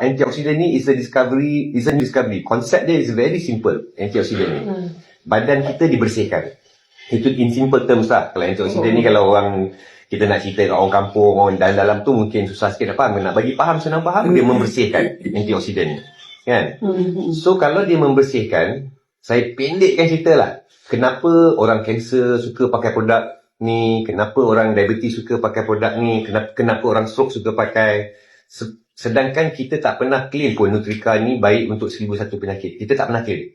Antioxidant ni is a discovery, is a new discovery. Konsep dia is very simple, antioxidant ni. Hmm. Badan kita dibersihkan. Itu in simple terms lah. Kalau antioxidant ni kalau orang kita nak cerita kat orang kampung, orang dalam-dalam tu mungkin susah sikit nak faham. Nak bagi faham, senang faham, dia membersihkan antioxidant ni. Kan? Hmm. So kalau dia membersihkan, saya pendekkan cerita lah. Kenapa orang kanser suka pakai produk ni, kenapa orang diabetes suka pakai produk ni, kenapa, kenapa orang stroke suka pakai. Se- Sedangkan kita tak pernah claim pun Nutrika ni baik untuk seribu satu penyakit. Kita tak pernah claim.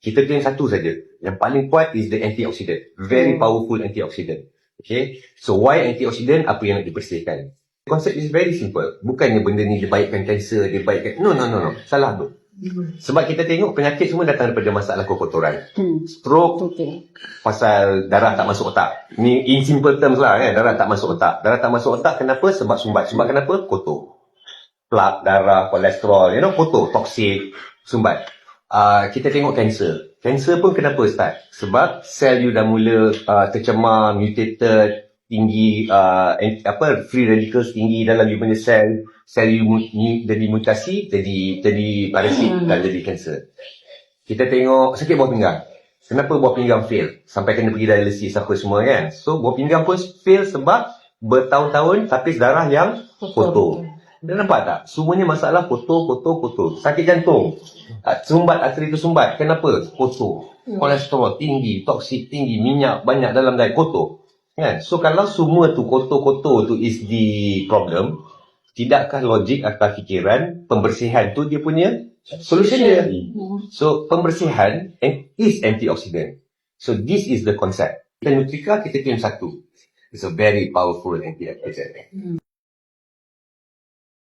Kita claim satu saja. Yang paling kuat is the antioxidant. Very Hmm. powerful antioxidant. Okay. So why antioxidant? Apa yang nak dibersihkan? Konsep is very simple. Bukannya benda ni dia baikkan kanser, dia baikkan... No, no, no, no. Salah tu. Sebab kita tengok penyakit semua datang daripada masalah kekotoran. Hmm. Stroke Okay. pasal darah tak masuk otak. Ni in simple terms lah kan. Darah tak masuk otak. Darah tak masuk otak kenapa? Sebab sumbat. Sumbat kenapa? Kotor. Plak, darah, kolesterol, you know, kotor, toksik, sumbat. Uh, kita tengok kanser. Kanser pun kenapa start? Sebab sel you dah mula uh, tercemar, mutated, tinggi, uh, and, apa, free radicals tinggi dalam you punya sel. Sel you mu- mu- jadi mutasi, jadi jadi parasit Hmm. dan jadi kanser. Kita tengok sakit buah pinggang. Kenapa buah pinggang fail? Sampai kena pergi dialisis apa semua kan. So buah pinggang pun fail sebab bertahun-tahun tapis darah yang kotor. Dah nampak tak? Semuanya masalah kotor, kotor, kotor. Sakit jantung. Ah, Sumbat, arteritis sumbat. Kenapa? Kotor. Hmm. Kolesterol tinggi, toksik tinggi, minyak banyak dalam diet. Kotor. Kan? So kalau semua tu kotor-kotor tu is the problem, tidakkah logik akal fikiran pembersihan tu dia punya solution dia? Hmm. So pembersihan is antioxidant. So this is the concept. Dan Nutrika kita claim satu. It's a very powerful antioxidant.